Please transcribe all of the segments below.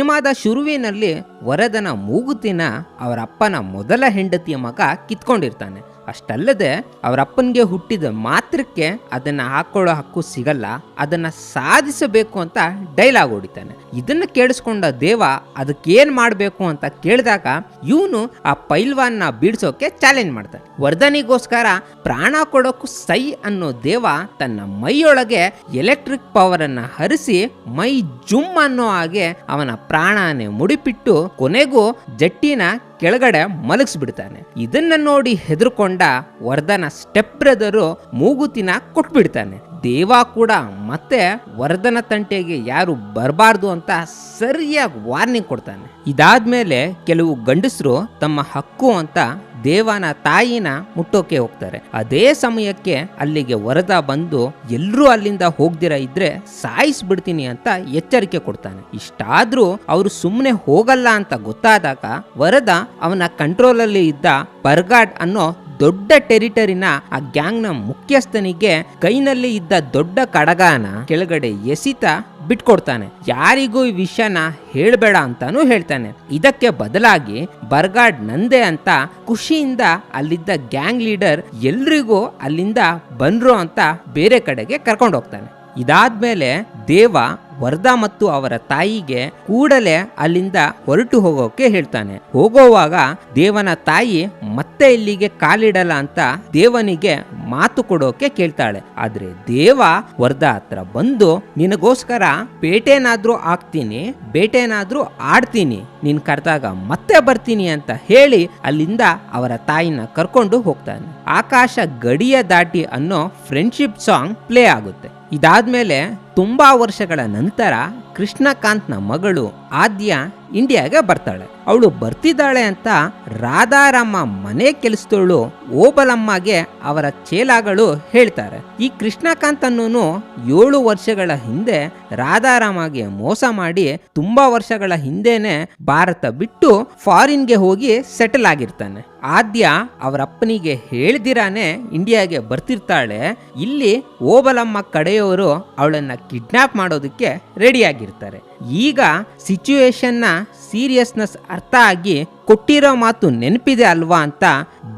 ಸಿನಿಮಾದ ಶುರುವಿನಲ್ಲಿ ವರದನ ಮೂಗುತಿನ ಅವರ ಅಪ್ಪನ ಮೊದಲ ಹೆಂಡತಿಯ ಮಗ ಕಿತ್ಕೊಂಡಿರ್ತಾನೆ. ಅಷ್ಟಲ್ಲದೆ ಅವರಪ್ಪನಿಗೆ ಹುಟ್ಟಿದ ಮಾತ್ರಕ್ಕೆ ಅದನ್ನ ಹಾಕೊಳ್ಳೋ ಹಕ್ಕು ಸಿಗಲ್ಲ, ಅದನ್ನ ಸಾಧಿಸಬೇಕು ಅಂತ ಡೈಲಾಗ್ ಹೊಡಿತಾನೆ. ಇದನ್ನು ಕೇಳಿಸ್ಕೊಂಡ ದೇವ ಅದಕ್ಕೇನು ಮಾಡಬೇಕು ಅಂತ ಕೇಳಿದಾಗ ಇವನು ಆ ಪೈಲ್ವಾನ್ನ ಬಿಡಿಸೋಕೆ ಚಾಲೆಂಜ್ ಮಾಡ್ತಾನೆ. ವರ್ಧನಿಗೋಸ್ಕರ ಪ್ರಾಣ ಕೊಡೋಕ್ಕೂ ಸೈ ಅನ್ನೋ ದೇವ ತನ್ನ ಮೈಯೊಳಗೆ ಎಲೆಕ್ಟ್ರಿಕ್ ಪವರ್ ಅನ್ನ ಹರಿಸಿ ಮೈ ಜುಮ್ ಅನ್ನೋ ಹಾಗೆ ಅವನ ಪ್ರಾಣನೇ ಮುಡಿಪಿಟ್ಟು ಕೊನೆಗೂ ಜಟ್ಟಿನ ಕೆಳಗಡೆ ಮಲಗಿಸ್ಬಿಡ್ತಾನೆ. ಇದನ್ನ ನೋಡಿ ಹೆದರ್ಕೊಂಡ ವರ್ಧನ ಸ್ಟೆಪ್ ಬ್ರದರು ಮೂಗುತಿನ ಕೊಟ್ಬಿಡ್ತಾನೆ. ದೇವ ಕೂಡ ಮತ್ತೆ ವರ್ಧನ ತಂಟೆಗೆ ಯಾರು ಬರಬಾರ್ದು ಅಂತ ಸರಿಯಾಗಿ ವಾರ್ನಿಂಗ್ ಕೊಡ್ತಾನೆ. ಇದಾದ್ಮೇಲೆ ಕೆಲವು ಗಂಡಸರು ತಮ್ಮ ಹಕ್ಕು ಅಂತ ದೇವನ ತಾಯಿನ ಮುಟ್ಟೋಕೆ ಹೋಗ್ತಾರೆ. ಅದೇ ಸಮಯಕ್ಕೆ ಅಲ್ಲಿಗೆ ವರದ ಬಂದು, ಎಲ್ಲರೂ ಅಲ್ಲಿಂದ ಹೋಗ್ದಿರ ಇದ್ರೆ ಸಾಯಿಸ್ಬಿಡ್ತೀನಿ ಅಂತ ಎಚ್ಚರಿಕೆ ಕೊಡ್ತಾನೆ. ಇಷ್ಟಾದ್ರೂ ಅವರು ಸುಮ್ಮನೆ ಹೋಗಲ್ಲ ಅಂತ ಗೊತ್ತಾದಾಗ ವರದ ಅವನ ಕಂಟ್ರೋಲ್ ಅಲ್ಲಿ ಇದ್ದ ಬರ್ಗಾಡ್ ಅನ್ನೋ ದೊಡ್ಡ ಟೆರಿಟರಿನ ಆ ಗ್ಯಾಂಗ್ನ ಮುಖ್ಯಸ್ಥನಿಗೆ ಕೈನಲ್ಲಿ ಇದ್ದ ದೊಡ್ಡ ಕಡಗಾನ ಕೆಳಗಡೆ ಎಸಿತ ಬಿಟ್ಕೊಡ್ತಾನೆ. ಯಾರಿಗೂ ಈ ವಿಷಯನ ಹೇಳಬೇಡ ಅಂತಾನು ಹೇಳ್ತಾನೆ. ಇದಕ್ಕೆ ಬದಲಾಗಿ ಬರ್ಗಾಡ್ ನಂದೆ ಅಂತ ಖುಷಿಯಿಂದ ಅಲ್ಲಿದ್ದ ಗ್ಯಾಂಗ್ ಲೀಡರ್ ಎಲ್ರಿಗೂ ಅಲ್ಲಿಂದ ಬಂದ್ರು ಅಂತ ಬೇರೆ ಕಡೆಗೆ ಕರ್ಕೊಂಡು ಹೋಗ್ತಾನೆ ಇದಾದ್ಮೇಲೆ ದೇವ ವರ್ಧ ಮತ್ತು ಅವರ ತಾಯಿಗೆ ಕೂಡಲೇ ಅಲ್ಲಿಂದ ಹೊರಟು ಹೋಗೋಕೆ ಹೇಳ್ತಾನೆ. ಹೋಗೋವಾಗ ದೇವನ ತಾಯಿ ಮತ್ತೆ ಇಲ್ಲಿಗೆ ಕಾಲಿಡಲ್ಲ ಅಂತ ದೇವನಿಗೆ ಮಾತು ಕೊಡೋಕೆ ಕೇಳ್ತಾಳೆ. ಆದ್ರೆ ದೇವ ವರ್ಧಾ ಹತ್ರ ಬಂದು, ನಿನಗೋಸ್ಕರ ಪೇಟೆನಾದ್ರೂ ಆಗ್ತೀನಿ ಬೇಟೆನಾದ್ರೂ ಆಡ್ತೀನಿ, ನಿನ್ ಕರೆದಾಗ ಮತ್ತೆ ಬರ್ತೀನಿ ಅಂತ ಹೇಳಿ ಅಲ್ಲಿಂದ ಅವರ ತಾಯಿನ ಕರ್ಕೊಂಡು ಹೋಗ್ತಾನೆ. ಆಕಾಶ ಗಡಿಯ ದಾಟಿ ಅನ್ನೋ ಫ್ರೆಂಡ್ಶಿಪ್ ಸಾಂಗ್ ಪ್ಲೇ ಆಗುತ್ತೆ. ಇದಾದ್ಮೇಲೆ ತುಂಬಾ ವರ್ಷಗಳ ನಂತರ ಕೃಷ್ಣಕಾಂತ್ನ ಮಗಳು ಆದ್ಯ ಇಂಡಿಯಾಗೆ ಬರ್ತಾಳೆ. ಅವಳು ಬರ್ತಿದ್ದಾಳೆ ಅಂತ ರಾಧಾರಾಮ ಮನೆ ಕೆಲಸದವಳು ಓಬಲಮ್ಮಗೆ ಅವರ ಚೇಲಾಗಳು ಹೇಳ್ತಾರೆ. ಈ ಕೃಷ್ಣಕಾಂತ್ ಅನ್ನೋನು ಏಳು ವರ್ಷಗಳ ಹಿಂದೆ ರಾಧಾರಾಮಗೆ ಮೋಸ ಮಾಡಿ ತುಂಬಾ ವರ್ಷಗಳ ಹಿಂದೆನೆ ಭಾರತ ಬಿಟ್ಟು ಫಾರಿನ್ಗೆ ಹೋಗಿ ಸೆಟಲ್ ಆಗಿರ್ತಾನೆ. ಆದ್ಯ ಅವರ ಅಪ್ಪನಿಗೆ ಹೇಳ್ದಿರಾನೆ ಇಂಡಿಯಾಗೆ ಬರ್ತಿರ್ತಾಳೆ. ಇಲ್ಲಿ ಓಬಲಮ್ಮ ಕಡೆಯವರು ಅವಳನ್ನ ಕಿಡ್ನಾಪ್ ಮಾಡೋದಕ್ಕೆ ರೆಡಿಯಾಗಿರ್ತಾರೆ ಈಗ ಸಿಚುವೇಶನ್ನ ಸೀರಿಯಸ್ನೆಸ್ ಅರ್ಥ ಆಗಿ ಕೊಟ್ಟಿರೋ ಮಾತು ನೆನಪಿದೆ ಅಲ್ವಾ ಅಂತ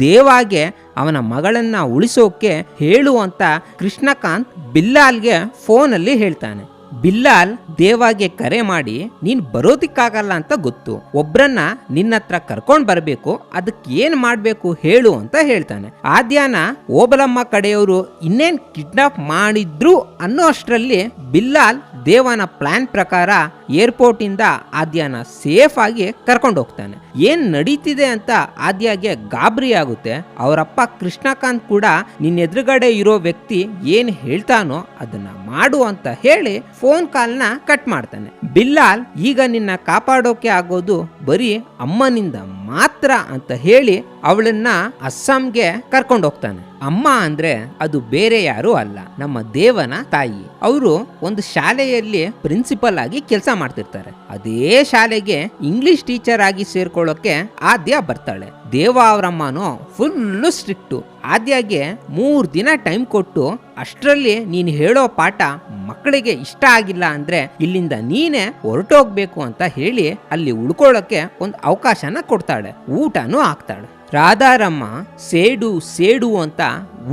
ದೇವಾಗೆ ಅವನ ಮಗಳನ್ನ ಉಳಿಸೋಕೆ ಹೇಳುವಂತ ಕೃಷ್ಣಕಾಂತ್ ಬಿಲ್ಲಾಲ್ಗೆ ಫೋನಲ್ಲಿ ಹೇಳ್ತಾನೆ. ಬಿಲ್ಲಾಲ್ ದೇವಾಗೆ ಕರೆ ಮಾಡಿ, ನೀನ್ ಬರೋದಿಕ್ಕಾಗಲ್ಲ ಅಂತ ಗೊತ್ತು. ಒಬ್ರನ್ನ ನಿನ್ನ ಹತ್ರ ಕರ್ಕೊಂಡ್ ಬರಬೇಕು, ಅದಕ್ಕೆ ಏನ್ ಮಾಡ್ಬೇಕು ಹೇಳು ಅಂತ ಹೇಳ್ತಾನೆ. ಆದ್ಯಾನ ಓಬಲಮ್ಮ ಕಡೆಯವರು ಇನ್ನೇನ್ ಕಿಡ್ನಾಪ್ ಮಾಡಿದ್ರು ಅನ್ನೋ ಅಷ್ಟರಲ್ಲಿ ಬಿಲ್ಲಾಲ್ ದೇವನ ಪ್ಲಾನ್ ಪ್ರಕಾರ ಏರ್ಪೋರ್ಟ್ ಆದ್ಯನ ಆದ್ಯಾನ ಸೇಫ್ ಆಗಿ ಕರ್ಕೊಂಡು ಹೋಗ್ತಾನೆ. ಏನ್ ನಡೀತಿದೆ ಅಂತ ಆದ್ಯಾಗೆ ಗಾಬರಿ ಆಗುತ್ತೆ. ಅವರಪ್ಪ ಕೃಷ್ಣಕಾಂತ್ ಕೂಡ ನಿನ್ನ ಎದುರುಗಡೆ ಇರೋ ವ್ಯಕ್ತಿ ಏನ್ ಹೇಳ್ತಾನೋ ಅದನ್ನ ಮಾಡು ಅಂತ ಹೇಳಿ ಫೋನ್ ಕಾಲ್ನ ಕಟ್ ಮಾಡ್ತಾನೆ. ಬಿಲ್ಲಾಲ್ ಈಗ ನಿನ್ನ ಕಾಪಾಡೋಕೆ ಆಗೋದು ಬರೀ ಅಮ್ಮನಿಂದ ಮಾತ್ರ ಅಂತ ಹೇಳಿ ಅವಳನ್ನ ಅಸ್ಸಾಂಗೆ ಕರ್ಕೊಂಡು ಹೋಗ್ತಾನೆ. ಅಮ್ಮ ಅಂದ್ರೆ ಅದು ಬೇರೆ ಯಾರು ಅಲ್ಲ, ನಮ್ಮ ದೇವನ ತಾಯಿ. ಅವರು ಒಂದು ಶಾಲೆಯಲ್ಲಿ ಪ್ರಿನ್ಸಿಪಲ್ ಆಗಿ ಕೆಲಸ ಮಾಡ್ತಿರ್ತಾರೆ. ಅದೇ ಶಾಲೆಗೆ ಇಂಗ್ಲಿಷ್ ಟೀಚರ್ ಆಗಿ ಸೇರ್ಕೊಳ್ಳೋಕೆ ಆದ್ಯ ಬರ್ತಾಳೆ. ದೇವ ಅವರಮ್ಮನೂ ಫುಲ್ಲು ಸ್ಟ್ರಿಕ್ಟು. ಆದ್ಯಾಗೆ ಮೂರು ದಿನ ಟೈಮ್ ಕೊಟ್ಟು ಅಷ್ಟರಲ್ಲಿ ನೀನು ಹೇಳೋ ಪಾಠ ಮಕ್ಕಳಿಗೆ ಇಷ್ಟ ಆಗಿಲ್ಲ ಅಂದ್ರೆ ಇಲ್ಲಿಂದ ನೀನೇ ಹೊರಟೋಗ್ಬೇಕು ಅಂತ ಹೇಳಿ ಅಲ್ಲಿ ಉಳ್ಕೊಳ್ಳೋಕೆ ಒಂದು ಅವಕಾಶನ ಕೊಡ್ತಾಳೆ. ಊಟನೂ ಹಾಕ್ತಾಳೆ ರಾಧಾರಮ್ಮ ಸೇಡು ಸೇಡು ಅಂತ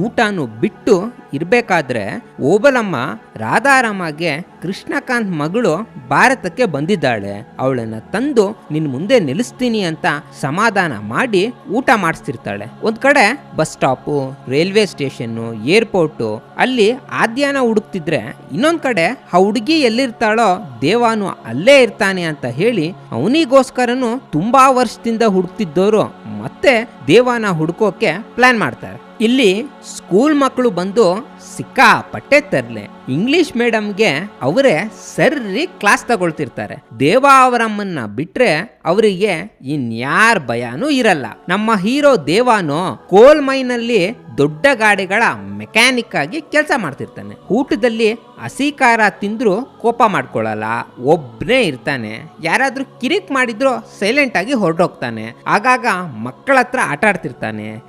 ಊಟನು ಬಿಟ್ಟು ಇರಬೇಕಾದ್ರೆ ಓಬಲಮ್ಮ ರಾಧಾರಾಮಗೆ ಕೃಷ್ಣಕಾಂತ್ ಮಗಳು ಭಾರತಕ್ಕೆ ಬಂದಿದ್ದಾಳೆ. ಅವಳನ್ನ ತಂದು ನಿನ್ ಮುಂದೆ ನಿಲ್ಲಿಸ್ತೀನಿ ಅಂತ ಸಮಾಧಾನ ಮಾಡಿ ಊಟ ಮಾಡಿಸ್ತಿರ್ತಾಳೆ. ಒಂದ್ ಕಡೆ bus stop, railway station, airport, ಅಲ್ಲಿ ಆದ್ಯಾನ ಹುಡುಕ್ತಿದ್ರೆ ಇನ್ನೊಂದ್ ಕಡೆ ಆ ಹುಡುಗಿ ಎಲ್ಲಿರ್ತಾಳೋ ದೇವಾನು ಅಲ್ಲೇ ಇರ್ತಾನೆ ಅಂತ ಹೇಳಿ ಅವನಿಗೋಸ್ಕರನು ತುಂಬಾ ವರ್ಷದಿಂದ ಹುಡುಕ್ತಿದ್ದವರು ಮತ್ತೆ ದೇವಾನ ಹುಡ್ಕೋಕೆ ಪ್ಲಾನ್ ಮಾಡ್ತಾರೆ. ಇಲ್ಲಿ ಸ್ಕೂಲ್ ಮಕ್ಕಳು ಬಂದು ಸಿಕ್ಕಾಪಟ್ಟೆ ತರ್ಲೆ. ಇಂಗ್ಲಿಷ್ ಮೇಡಮ್ಗೆ ಅವರೇ ಸರ್ರಿ ಕ್ಲಾಸ್ ತಗೊಳ್ತಿರ್ತಾರೆ. ದೇವ ಅವರಮ್ಮನ್ನ ಬಿಟ್ರೆ ಅವರಿಗೆ ಇನ್ಯಾರ ಭಯನೂ ಇರಲ್ಲ. ನಮ್ಮ ಹೀರೋ ದೇವಾನು ಕೋಲ್ ಮೈನಲ್ಲಿ ದೊಡ್ಡ ಗಾಡಿಗಳ ಮೆಕ್ಯಾನಿಕ್ ಆಗಿ ಕೆಲಸ ಮಾಡ್ತಿರ್ತಾನೆ. ಊಟದಲ್ಲಿ ಹಸಿ ಖಾರ ತಿಂದ್ರು ಕೋಪ ಮಾಡ್ಕೊಳ್ಳಲ್ಲ ಒಬ್ನೇ ಇರ್ತಾನೆ. ಯಾರಾದ್ರೂ ಕಿರಿಕ್ ಮಾಡಿದ್ರು ಸೈಲೆಂಟ್ ಆಗಿ ಹೊರಟೋಗ್ತಾನೆ. ಆಗಾಗ ಮಕ್ಕಳ ಹತ್ರ ಆಟ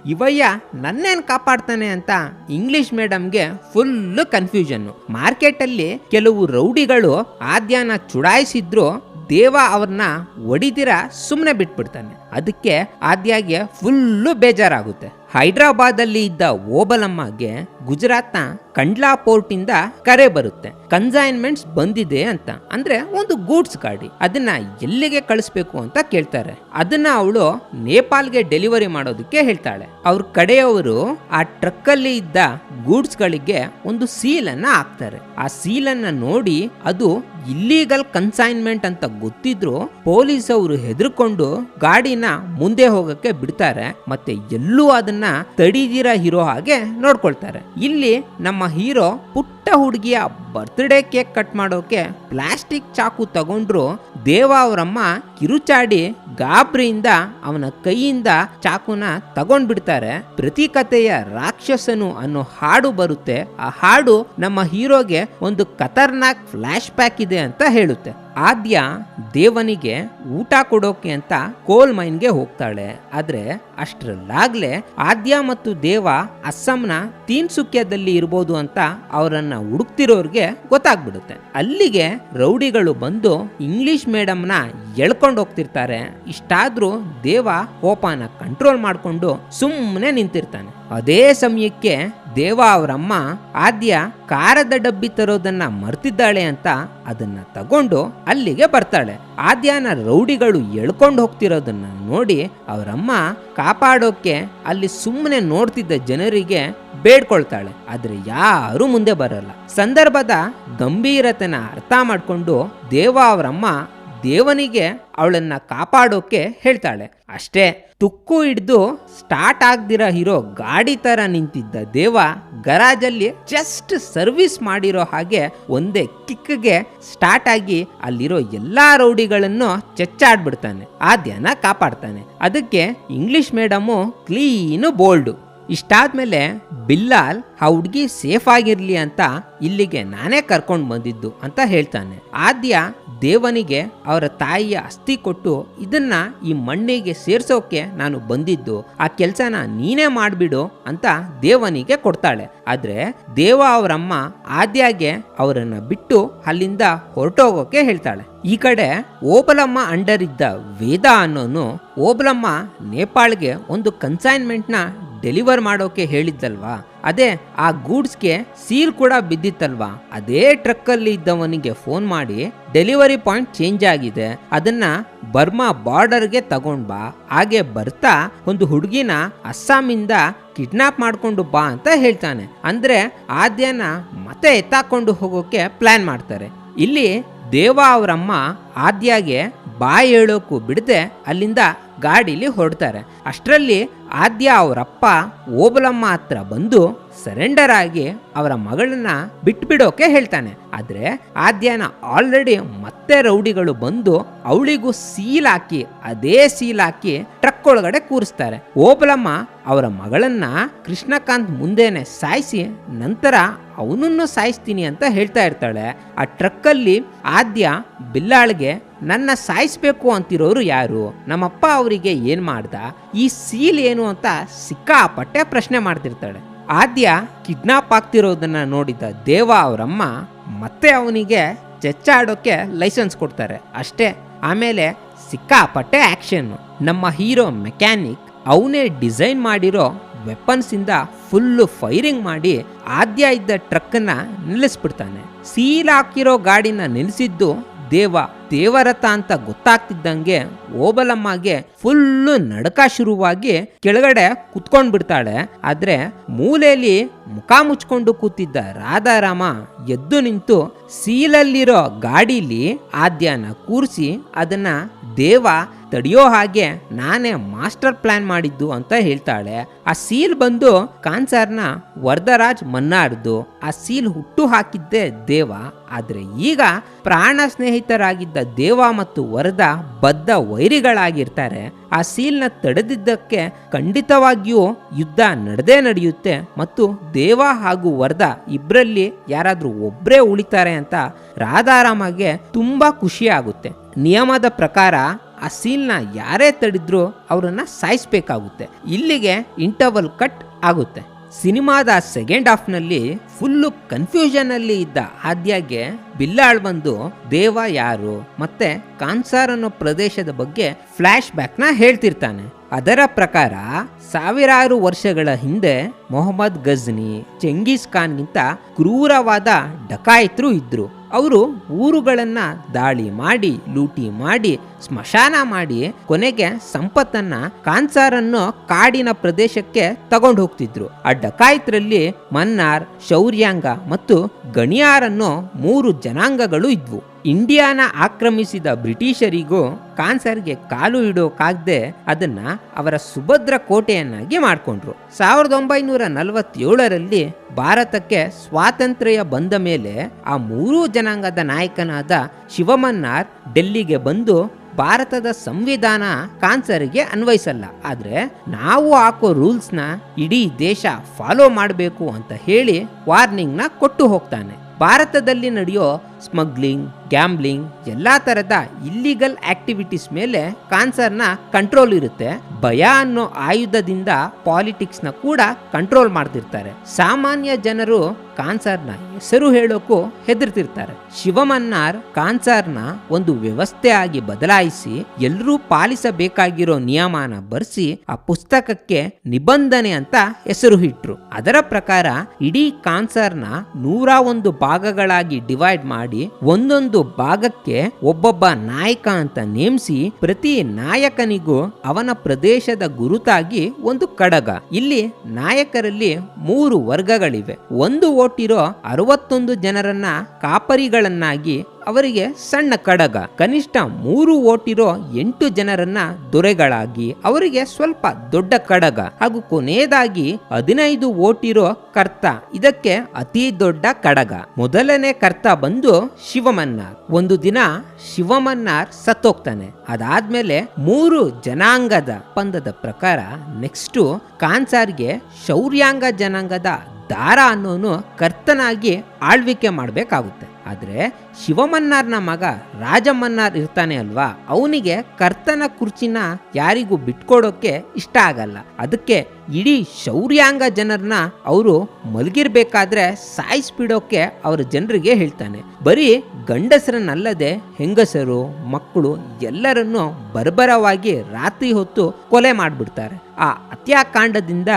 ಇವಯ್ಯ ನನ್ನೇನ್ ಕಾಪಾಡ್ತಾನೆ ಅಂತ ಇಂಗ್ಲಿಷ್ ಮೇಡಮ್ಗೆ ಫುಲ್ ಕನ್ಫ್ಯೂಷನ್ ಮಾರ್ಕೆಟ್ ಅಲ್ಲಿ ಕೆಲವು ರೌಡಿಗಳು ಆದ್ಯಾನ ಚುಡಾಯಿಸಿದ್ರು ದೇವ ಅವ್ರನ್ನ ಒಡಿದಿರ ಸುಮ್ಮನೆ ಬಿಟ್ಬಿಡ್ತಾನೆ. ಅದಕ್ಕೆ ಆದ್ಯಾಗೆ ಫುಲ್ಲು ಬೇಜಾರಾಗುತ್ತೆ. ಹೈದ್ರಾಬಾದಲ್ಲಿ ಇದ್ದ ಓಬಲಮ್ಮಗೆ ಗುಜರಾತ್ನ ಕಂಡ್ಲಾ ಪೋರ್ಟಿಂದ ಕರೆ ಬರುತ್ತೆ. ಕನ್ಸೈನ್ಮೆಂಟ್ಸ್ ಬಂದಿದೆ ಅಂತ. ಅಂದ್ರೆ ಒಂದು ಗೂಡ್ಸ್ ಗಾಡಿ. ಅದನ್ನ ಎಲ್ಲಿಗೆ ಕಳಿಸ್ಬೇಕು ಅಂತ ಕೇಳ್ತಾರೆ. ಅದನ್ನ ಅವಳು ನೇಪಾಲ್ಗೆ ಡೆಲಿವರಿ ಮಾಡೋದಕ್ಕೆ ಹೇಳ್ತಾಳೆ. ಅವ್ರ ಕಡೆಯವರು ಆ ಟ್ರಕ್ ಅಲ್ಲಿ ಇದ್ದ ಗೂಡ್ಸ್ ಗಳಿಗೆ ಒಂದು ಸೀಲ್ ಅನ್ನ ಹಾಕ್ತಾರೆ. ಆ ಸೀಲ್ ಅನ್ನ ನೋಡಿ ಅದು ಇಲ್ಲೀಗಲ್ ಕನ್ಸೈನ್ಮೆಂಟ್ ಅಂತ ಗೊತ್ತಿದ್ರು ಪೊಲೀಸ್ ಅವರು ಹೆದರ್ಕೊಂಡು ಗಾಡಿನ ಮುಂದೆ ಹೋಗಕ್ಕೆ ಬಿಡ್ತಾರೆ. ಮತ್ತೆ ಎಲ್ಲೂ ಅದನ್ನ ತಡಿದಿರ ಇರೋ ಹಾಗೆ ನೋಡ್ಕೊಳ್ತಾರೆ. ಇಲ್ಲಿ ನಮ್ಮ ಹೀರೋ ಪುಟ್ಟ ಹುಡುಗಿಯ ಬರ್ತ್ಡೇ ಕೇಕ್ ಕಟ್ ಮಾಡೋಕೆ ಪ್ಲಾಸ್ಟಿಕ್ ಚಾಕು ತಗೊಂಡ್ರು. ದೇವ ಅವರಮ್ಮ ಕಿರುಚಾಡಿ ಗಾಬ್ರಿಯಿಂದ ಅವನ ಕೈಯಿಂದ ಚಾಕುನ ತಗೊಂಡ್ಬಿಡ್ತಾರೆ. ಪ್ರತಿ ಕಥೆಯ ರಾಕ್ಷಸನು ಅನ್ನೋ ಹಾಡು ಬರುತ್ತೆ. ಆ ಹಾಡು ನಮ್ಮ ಹೀರೋಗೆ ಒಂದು ಖತರ್ನಾಕ್ ಫ್ಲಾಶ್ ಬ್ಯಾಕ್ ಇದೆ ಅಂತ ಹೇಳುತ್ತೆ. ಆದ್ಯ ದೇವನಿಗೆ ಊಟ ಕೊಡೋಕೆ ಅಂತ ಕೋಲ್ ಮೈನ್ಗೆ ಹೋಗ್ತಾಳೆ. ಆದ್ರೆ ಅಷ್ಟರಲ್ಲಾಗ್ಲೇ ಆದ್ಯ ಮತ್ತು ದೇವ ಅಸ್ಸಾಂನ ತೀನ್ಸುಕ್ಯದಲ್ಲಿ ಇರ್ಬೋದು ಅಂತ ಅವರನ್ನ ಹುಡುಕ್ತಿರೋರ್ಗೆ ಗೊತ್ತಾಗ್ಬಿಡುತ್ತೆ. ಅಲ್ಲಿಗೆ ರೌಡಿಗಳು ಬಂದು ಇಂಗ್ಲಿಷ್ ಮೇಡಮ್ನ ಎಳ್ಕೊಂಡು ಹೋಗ್ತಿರ್ತಾರೆ. ಇಷ್ಟಾದ್ರೂ ದೇವ ಕೋಪನ ಕಂಟ್ರೋಲ್ ಮಾಡ್ಕೊಂಡು ಸುಮ್ಮನೆ ನಿಂತಿರ್ತಾನೆ. ಅದೇ ಸಮಯಕ್ಕೆ ದೇವ ಅವರಮ್ಮ ಆದ್ಯ ಕಾರದ ಡಬ್ಬಿ ತರೋದನ್ನ ಮರ್ತಿದ್ದಾಳೆ ಅಂತ ಅದನ್ನ ತಗೊಂಡು ಅಲ್ಲಿಗೆ ಬರ್ತಾಳೆ. ಆದ್ಯನ ರೌಡಿಗಳು ಎಳ್ಕೊಂಡು ಹೋಗ್ತಿರೋದನ್ನ ನೋಡಿ ಅವರಮ್ಮ ಕಾಪಾಡೋಕೆ ಅಲ್ಲಿ ಸುಮ್ಮನೆ ನೋಡ್ತಿದ್ದ ಜನರಿಗೆ ಬೇಡ್ಕೊಳ್ತಾಳೆ. ಆದ್ರೆ ಯಾರು ಮುಂದೆ ಬರಲ್ಲ. ಸಂದರ್ಭದ ಗಂಭೀರತೆನ ಅರ್ಥ ಮಾಡ್ಕೊಂಡು ದೇವ ಅವರಮ್ಮ ದೇವನಿಗೆ ಅವಳನ್ನ ಕಾಪಾಡೋಕೆ ಹೇಳ್ತಾಳೆ. ಅಷ್ಟೇ, ತುಕ್ಕು ಹಿಡ್ದು ಸ್ಟಾರ್ಟ್ ಆಗ್ದಿರೋ ಹೀರೋ ಗಾಡಿ ತರ ನಿಂತಿದ್ದ ದೇವ ಗರಾಜಲ್ಲಿ ಜಸ್ಟ್ ಸರ್ವಿಸ್ ಮಾಡಿರೋ ಹಾಗೆ ಒಂದೇ ಕಿಕ್ಗೆ ಸ್ಟಾರ್ಟ್ ಆಗಿ ಅಲ್ಲಿರೋ ಎಲ್ಲಾ ರೌಡಿಗಳನ್ನು ಚಚ್ಚಾಡ್ಬಿಡ್ತಾನೆ, ಆ ಧ್ಯಾನ ಕಾಪಾಡ್ತಾನೆ. ಅದಕ್ಕೆ ಇಂಗ್ಲಿಷ್ ಮೇಡಮು ಕ್ಲೀನು ಬೋಲ್ಡು. ಇಷ್ಟಾದ್ಮೇಲೆ ಬಿಲ್ಲಾಲ್ ಆ ಹುಡ್ಗಿ ಸೇಫ್ ಆಗಿರ್ಲಿ ಅಂತ ಇಲ್ಲಿಗೆ ನಾನೇ ಕರ್ಕೊಂಡು ಬಂದಿದ್ದು ಅಂತ ಹೇಳ್ತಾನೆ. ಆದ್ಯ ದೇವನಿಗೆ ಅವರ ತಾಯಿಯ ಅಸ್ಥಿ ಕೊಟ್ಟು ಇದನ್ನ ಈ ಮಣ್ಣಿಗೆ ಸೇರ್ಸೋಕೆ ನಾನು ಬಂದಿದ್ದು. ಆ ಕೆಲಸನ ನೀನೇ ಮಾಡಿಬಿಡು ಅಂತ ದೇವನಿಗೆ ಕೊಡ್ತಾಳೆ. ಆದ್ರೆ ದೇವ ಅವರಮ್ಮ ಆದ್ಯಾಗೆ ಅವರನ್ನ ಬಿಟ್ಟು ಅಲ್ಲಿಂದ ಹೊರಟೋಗೋಕೆ ಹೇಳ್ತಾಳೆ. ಈ ಕಡೆ ಓಬಲಮ್ಮ ಅಂಡರ್ ಇದ್ದ ವೇದ ಅನ್ನೋನು ಓಬಲಮ್ಮ ನೇಪಾಳ್ಗೆ ಒಂದು ಕನ್ಸೈನ್ಮೆಂಟ್ನ ಡೆಲಿವರ್ ಮಾಡೋಕೆ ಹೇಳಿದ್ದಲ್ವಾ? ಅದೇ, ಆ ಗೂಡ್ಸ್ಗೆ ಸೀಲ್ ಕೂಡ ಬಿದ್ದಿತ್ತಲ್ವಾ? ಅದೇ ಟ್ರಕ್ಕಲ್ಲಿ ಇದ್ದವನಿಗೆ ಫೋನ್ ಮಾಡಿ, ಡೆಲಿವರಿ ಪಾಯಿಂಟ್ ಚೇಂಜ್ ಆಗಿದೆ, ಅದನ್ನ ಬರ್ಮಾ ಬಾರ್ಡರ್ಗೆ ತಗೊಂಡ್ ಬಾ, ಹಾಗೆ ಬರ್ತಾ ಒಂದು ಹುಡುಗಿನ ಅಸ್ಸಾಮಿಂದ ಕಿಡ್ನಾಪ್ ಮಾಡ್ಕೊಂಡು ಬಾ ಅಂತ ಹೇಳ್ತಾನೆ. ಅಂದ್ರೆ ಆದ್ಯನ ಮತ್ತೆ ಎತ್ತಾಕೊಂಡು ಹೋಗೋಕೆ ಪ್ಲಾನ್ ಮಾಡ್ತಾರೆ. ಇಲ್ಲಿ ದೇವ ಅವರಮ್ಮ ಆದ್ಯಾಗೆ ಬಾಯ್ ಹೇಳೋಕ್ಕೂ ಬಿಡದೆ ಅಲ್ಲಿಂದ ಗಾಡೀಲಿ ಹೊರಡ್ತಾರೆ. ಅಷ್ಟರಲ್ಲಿ ಆದ್ಯ ಅವರಪ್ಪ ಓಬಲಮ್ಮ ಹತ್ರ ಬಂದು ಸರೆಂಡರ್ ಆಗಿ ಅವರ ಮಗಳನ್ನ ಬಿಟ್ಬಿಡೋಕೆ ಹೇಳ್ತಾನೆ. ಆದ್ರೆ ಆದ್ಯನ ಆಲ್ರೆಡಿ ಮತ್ತೆ ರೌಡಿಗಳು ಬಂದು ಅವಳಿಗೂ ಸೀಲ್ ಹಾಕಿ, ಅದೇ ಸೀಲ್ ಹಾಕಿ ಟ್ರಕ್ ಒಳಗಡೆ ಕೂರಿಸ್ತಾರೆ. ಓಬಲಮ್ಮ ಅವರ ಮಗಳನ್ನ ಕೃಷ್ಣಕಾಂತ್ ಮುಂದೆನೆ ಸಾಯಿಸಿ ನಂತರ ಅವನನ್ನು ಸಾಯಿಸ್ತೀನಿ ಅಂತ ಹೇಳ್ತಾ ಇರ್ತಾಳೆ. ಆ ಟ್ರಕ್ಕಲ್ಲಿ ಆದ್ಯ ಬಿಲ್ಲಾಳ್ಗೆ ನನ್ನ ಸಾಯಿಸ್ಬೇಕು ಅಂತಿರೋರು ಯಾರು? ನಮ್ಮಪ್ಪ ಅವರಿಗೆ ಏನು ಮಾಡ್ದ? ಈ ಸೀಲ್ ಏನು ಅಂತ ಸಿಕ್ಕಾಪಟ್ಟೆ ಪ್ರಶ್ನೆ ಮಾಡ್ತಿರ್ತಾಳೆ. ಆದ್ಯ ಕಿಡ್ನಾಪ್ ಆಗ್ತಿರೋದನ್ನ ನೋಡಿದ ದೇವ ಅವರಮ್ಮ ಮತ್ತೆ ಅವನಿಗೆ ಚಚ್ಚಾಡೋಕ್ಕೆ ಲೈಸೆನ್ಸ್ ಕೊಡ್ತಾರೆ. ಅಷ್ಟೇ, ಆಮೇಲೆ ಸಿಕ್ಕಾಪಟ್ಟೆ ಆಕ್ಷನ್ ನಮ್ಮ ಹೀರೋ ಮೆಕ್ಯಾನಿಕ್ ಅವನೇ ಡಿಸೈನ್ ಮಾಡಿರೋ ವೆಪನ್ಸ್ ಇಂದ ಫುಲ್ಲು ಫೈರಿಂಗ್ ಮಾಡಿ ಆದ್ಯ ಇದ್ದ ಟ್ರಕ್ಕನ್ನು ನಿಲ್ಲಿಸ್ಬಿಡ್ತಾನೆ. ಸೀಲ್ ಹಾಕಿರೋ ಗಾಡಿನ ನಿಲ್ಲಿಸಿದ್ದು ದೇವ ದೇವರಥ ಅಂತ ಗೊತ್ತಾಗ್ತಿದ್ದಂಗೆ ಓಬಲಮ್ಮಗೆ ಫುಲ್ಲು ನಡಕ ಶುರುವಾಗಿ ಕೆಳಗಡೆ ಕುತ್ಕೊಂಡ್ ಬಿಡ್ತಾಳೆ ಆದ್ರೆ ಮೂಲೆಯಲ್ಲಿ ಮುಖ ಮುಚ್ಕೊಂಡು ಕೂತಿದ್ದ ರಾಧಾರಾಮ ಎದ್ದು ನಿಂತು ಸೀಲಲ್ಲಿರೋ ಗಾಡಿಲಿ ಆದ್ಯಾನ ಕೂರಿಸಿ ಅದನ್ನ ದೇವ ತಡೆಯೋ ಹಾಗೆ ನಾನೇ ಮಾಸ್ಟರ್ ಪ್ಲಾನ್ ಮಾಡಿದ್ದು ಅಂತ ಹೇಳ್ತಾಳೆ. ಆ ಸೀಲ್ ಬಂದು ಕಾನ್ಸರ್ನ ವರ್ಧರಾಜ್ ಮನ್ನಾರ್ದು ಆ ಸೀಲ್ ಹುಟ್ಟು ಹಾಕಿದ್ದೆ ದೇವ. ಆದರೆ ಈಗ ಪ್ರಾಣ ಸ್ನೇಹಿತರಾಗಿದ್ದ ದೇವ ಮತ್ತು ವರದ ಬದ್ಧ ವೈರಿಗಳಾಗಿರ್ತಾರೆ. ಆ ಸೀಲ್ನ ತಡೆದಿದ್ದಕ್ಕೆ ಖಂಡಿತವಾಗಿಯೂ ಯುದ್ಧ ನಡೆದೇ ನಡೆಯುತ್ತೆ ಮತ್ತು ದೇವ ಹಾಗೂ ವರದ ಇಬ್ಬರಲ್ಲಿ ಯಾರಾದರೂ ಒಬ್ಬರೇ ಉಳಿತಾರೆ ಅಂತ ರಾಧಾರಾಮಗೆ ತುಂಬಾ ಖುಷಿ ಆಗುತ್ತೆ ನಿಯಮದ ಪ್ರಕಾರ ಆ ಸೀಲ್ನ ಯಾರೇ ತಡೆದ್ರೂ ಅವರನ್ನು ಸಾಯಿಸ್ಬೇಕಾಗುತ್ತೆ. ಇಲ್ಲಿಗೆ ಇಂಟರ್ವಲ್ ಕಟ್ ಆಗುತ್ತೆ. ಸಿನಿಮಾದ ಸೆಕೆಂಡ್ ಹಾಫ್ನಲ್ಲಿ ಫುಲ್ಲು ಕನ್ಫ್ಯೂಷನ್ ಅಲ್ಲಿ ಇದ್ದ ಆದ್ಯಾಗೆ ಬಿಲ್ಲಾಳ್ ಬಂದು ದೇವ ಯಾರು ಮತ್ತೆ ಕಾನ್ಸಾರ್ ಅನ್ನೋ ಪ್ರದೇಶದ ಬಗ್ಗೆ ಫ್ಲಾಶ್ ಬ್ಯಾಕ್ನ ಹೇಳ್ತಿರ್ತಾನೆ. ಅದರ ಪ್ರಕಾರ ಸಾವಿರಾರು ವರ್ಷಗಳ ಹಿಂದೆ ಮೊಹಮ್ಮದ್ ಗಜ್ನಿ, ಚೆಂಗೀಸ್ ಖಾನ್ಗಿಂತ ಕ್ರೂರವಾದ ಡಕಾಯಿತರು ಇದ್ರು. ಅವರು ಊರುಗಳನ್ನು ದಾಳಿ ಮಾಡಿ, ಲೂಟಿ ಮಾಡಿ, ಸ್ಮಶಾನ ಮಾಡಿ ಕೊನೆಗೆ ಸಂಪತ್ತನ್ನ ಕಾನ್ಸಾರನ್ನು ಕಾಡಿನ ಪ್ರದೇಶಕ್ಕೆ ತಗೊಂಡು ಹೋಗ್ತಿದ್ರು. ಡಕಾಯಿತರಲ್ಲಿ ಮನ್ನಾರ್, ಶೌರ್ಯಾಂಗ ಮತ್ತು ಗಣಿಯಾರನ್ನು ಮೂರು ಜನಾಂಗಗಳು ಇದ್ವು. ಇಂಡಿಯಾನ ಆಕ್ರಮಿಸಿದ ಬ್ರಿಟಿಷರಿಗೂ ಕಾನ್ಸರ್ಗೆ ಕಾಲು ಇಡೋಕಾಗದೆ ಅದನ್ನ ಅವರ ಸುಭದ್ರ ಕೋಟೆಯನ್ನಾಗಿ ಮಾಡಿಕೊಂಡ್ರು. ಸಾವಿರದ ಒಂಬೈನೂರ ನಲವತ್ತೇಳರಲ್ಲಿ ಭಾರತಕ್ಕೆ ಸ್ವಾತಂತ್ರ್ಯ ಬಂದ ಮೇಲೆ ಆ ಮೂರೂ ಜನಾಂಗದ ನಾಯಕನಾದ ಶಿವಮನ್ನಾರ್ ಡೆಲ್ಲಿಗೆ ಬಂದು ಭಾರತದ ಸಂವಿಧಾನ ಕಾನ್ಸರ್ಗೆ ಅನ್ವಯಿಸಲ್ಲ. ಆದ್ರೆ ನಾವು ಹಾಕೋ ರೂಲ್ಸ್ನ ಇಡೀ ದೇಶ ಫಾಲೋ ಮಾಡಬೇಕು ಅಂತ ಹೇಳಿ ವಾರ್ನಿಂಗ್ನ ಕೊಟ್ಟು ಹೋಗ್ತಾನೆ. ಭಾರತದಲ್ಲಿ ನಡೆಯೋ ಸ್ಮಗ್ಲಿಂಗ್ ಗ್ಯಾಮ್ಲಿಂಗ್ ಎಲ್ಲಾ ತರದ ಇಲ್ಲಿಗಲ್ ಆಕ್ಟಿವಿಟೀಸ್ ಮೇಲೆ ಕಾನ್ಸರ್ನ ಕಂಟ್ರೋಲ್ ಇರುತ್ತೆ. ಭಯ ಅನ್ನೋ ಆಯುಧದಿಂದ ಪಾಲಿಟಿಕ್ಸ್ನ ಕೂಡ ಕಂಟ್ರೋಲ್ ಮಾಡ್ತಿರ್ತಾರೆ. ಸಾಮಾನ್ಯ ಜನರು ಕಾನ್ಸರ್ನ ಹೆಸರು ಹೇಳೋಕ್ಕೂ ಹೆದರ್ತಿರ್ತಾರೆ. ಶಿವಮನ್ನಾರ್ ಕಾನ್ಸಾರ್ನ ಒಂದು ವ್ಯವಸ್ಥೆ ಆಗಿ ಬದಲಾಯಿಸಿ ಎಲ್ಲರೂ ಪಾಲಿಸಬೇಕಾಗಿರೋ ನಿಯಮನ ಬರ್ಸಿ ಆ ಪುಸ್ತಕಕ್ಕೆ ನಿಬಂಧನೆ ಅಂತ ಹೆಸರು ಇಟ್ರು. ಅದರ ಪ್ರಕಾರ ಇಡೀ ಕಾನ್ಸರ್ನ ನೂರ ಒಂದು ಭಾಗಗಳಾಗಿ ಡಿವೈಡ್ ಮಾಡಿ ಒಂದೊಂದು ಭಾಗಕ್ಕೆ ಒಬ್ಬೊಬ್ಬ ನಾಯಕ ಅಂತ ನೇಮಿಸಿ ಪ್ರತಿ ನಾಯಕನಿಗೂ ಅವನ ಪ್ರದೇಶದ ಗುರುತಾಗಿ ಒಂದು ಕಡಗ. ಇಲ್ಲಿ ನಾಯಕರಲ್ಲಿ ಮೂರು ವರ್ಗಗಳಿವೆ. ಒಂದು ಓಟಿರೋ ಅರವತ್ತೊಂದು ಜನರನ್ನ ಕಾಪರಿಗಳನ್ನಾಗಿ ಅವರಿಗೆ ಸಣ್ಣ ಕಡಗ. ಕನಿಷ್ಠ ಮೂರು ಓಟಿರೋ ಎಂಟು ಜನರನ್ನ ದೊರೆಗಳಾಗಿ ಅವರಿಗೆ ಸ್ವಲ್ಪ ದೊಡ್ಡ ಕಡಗ. ಹಾಗೂ ಕೊನೆಯದಾಗಿ ಹದಿನೈದು ಓಟಿರೋ ಕರ್ತ. ಇದಕ್ಕೆ ಅತಿ ದೊಡ್ಡ ಕಡಗ. ಮೊದಲನೇ ಕರ್ತ ಬಂದು ಶಿವಮನ್ನಾರ್. ಒಂದು ದಿನ ಶಿವಮನ್ನಾರ್ ಸತ್ತೋಗ್ತಾನೆ. ಅದಾದ್ಮೇಲೆ ಮೂರು ಜನಾಂಗದ ಒಪ್ಪಂದದ ಪ್ರಕಾರ ನೆಕ್ಸ್ಟ್ ಕಾನ್ಸಾರ್ಗೆ ಶೌರ್ಯಾಂಗ ಜನಾಂಗದ ದಾರ ಅನ್ನೋನು ಕರ್ತನಾಗಿ ಆಳ್ವಿಕೆ ಮಾಡಬೇಕಾಗುತ್ತೆ. ಆದರೆ ಶಿವಮನ್ನಾರ್ನ ಮಗ ರಾಜಮನ್ನಾರ್ ಇರ್ತಾನೆ ಅಲ್ವಾ? ಅವನಿಗೆ ಕರ್ತನ ಕುರ್ಚಿನ ಯಾರಿಗೂ ಬಿಟ್ಕೊಡೋಕೆ ಇಷ್ಟ ಆಗಲ್ಲ. ಅದಕ್ಕೆ ಇಡೀ ಶೌರ್ಯಾಂಗ ಜನರನ್ನ ಅವರು ಮಲಗಿರ್ಬೇಕಾದ್ರೆ ಸಾಯಿಸ್ಬಿಡೋಕೆ ಅವರ ಜನರಿಗೆ ಹೇಳ್ತಾನೆ. ಬರೀ ಗಂಡಸರನ್ನಲ್ಲದೆ ಹೆಂಗಸರು, ಮಕ್ಕಳು ಎಲ್ಲರನ್ನೂ ಬರ್ಬರವಾಗಿ ರಾತ್ರಿ ಹೊತ್ತು ಕೊಲೆ ಮಾಡಿಬಿಡ್ತಾರೆ. ಆ ಅತ್ಯಾಕಾಂಡದಿಂದ